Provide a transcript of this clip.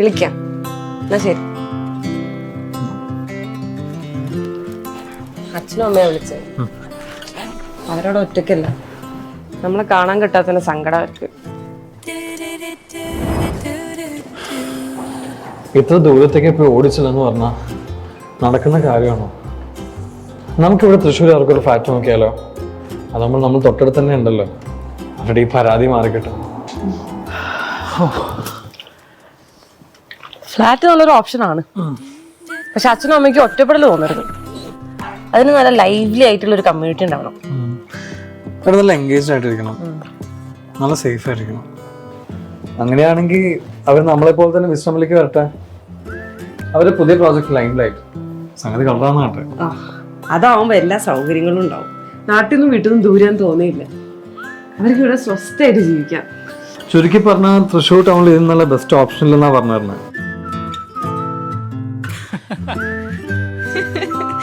വിളിക്കാം. എന്നാ ശരി. അച്ഛനും അമ്മയെ വിളിച്ചത് അവരോട് ഒറ്റയ്ക്കല്ല. നമ്മളെ കാണാൻ കിട്ടാത്തതിന് സങ്കടം അവർക്ക്. ഇത്ര ദൂരത്തേക്ക് പോയി ഓടിച്ചില്ലെന്ന് പറഞ്ഞാൽ നടക്കുന്ന കാര്യമാണോ? നമുക്കിവിടെ തൃശ്ശൂർ ആർക്കൊരു ഫ്ലാറ്റ് നോക്കിയാലോ? അതാകുമ്പോൾ നമ്മൾ തൊട്ടടുത്ത് തന്നെ ഉണ്ടല്ലോ. അവരുടെ ഈ പരാതി മാറിക്കിട്ടും. ഫ്ലാറ്റ് നല്ലൊരു ഓപ്ഷനാണ് പക്ഷെ അച്ഛനും അമ്മയ്ക്ക് ഒറ്റപ്പെടൽ തോന്നരുത്. അതിന് നല്ല ലൈവ്ലി ആയിട്ടുള്ള ഒരു കമ്മ്യൂണിറ്റി ഉണ്ടാവണം ഇവിടെ നല്ല എൻഗേജ്ഡ് ആയിട്ടിരിക്കണം. നല്ല സേഫ് ആയിരിക്കണം അങ്ങനെയാണെങ്കിൽ അവർ നമ്മളെ പോലെ തന്നെ വിശ്രമിലേക്ക് വരട്ടെ. അവർ പുതിയ പ്രോജക്റ്റ് ലൈൻ ലൈറ്റ് സംഗതി കളറാന്ന് കേട്ടെ അതാവുമ്പോ എല്ലാ സൗകര്യങ്ങളും ഉണ്ടാവും. നാട്ടിൽ നിന്നും വീട്ടിൽ നിന്നും ദൂരം തോന്നിയില്ല. അവർക്ക് ഇവിടെ സ്വസ്ഥമായിട്ട് ജീവിക്കാം. ചുരുക്കി പറഞ്ഞാൽ തൃശ്ശൂർ ടൗണിൽ ഇത് നല്ല ബെസ്റ്റ് ഓപ്ഷൻ ഇല്ലെന്നാ പറഞ്ഞിരുന്നത് うん。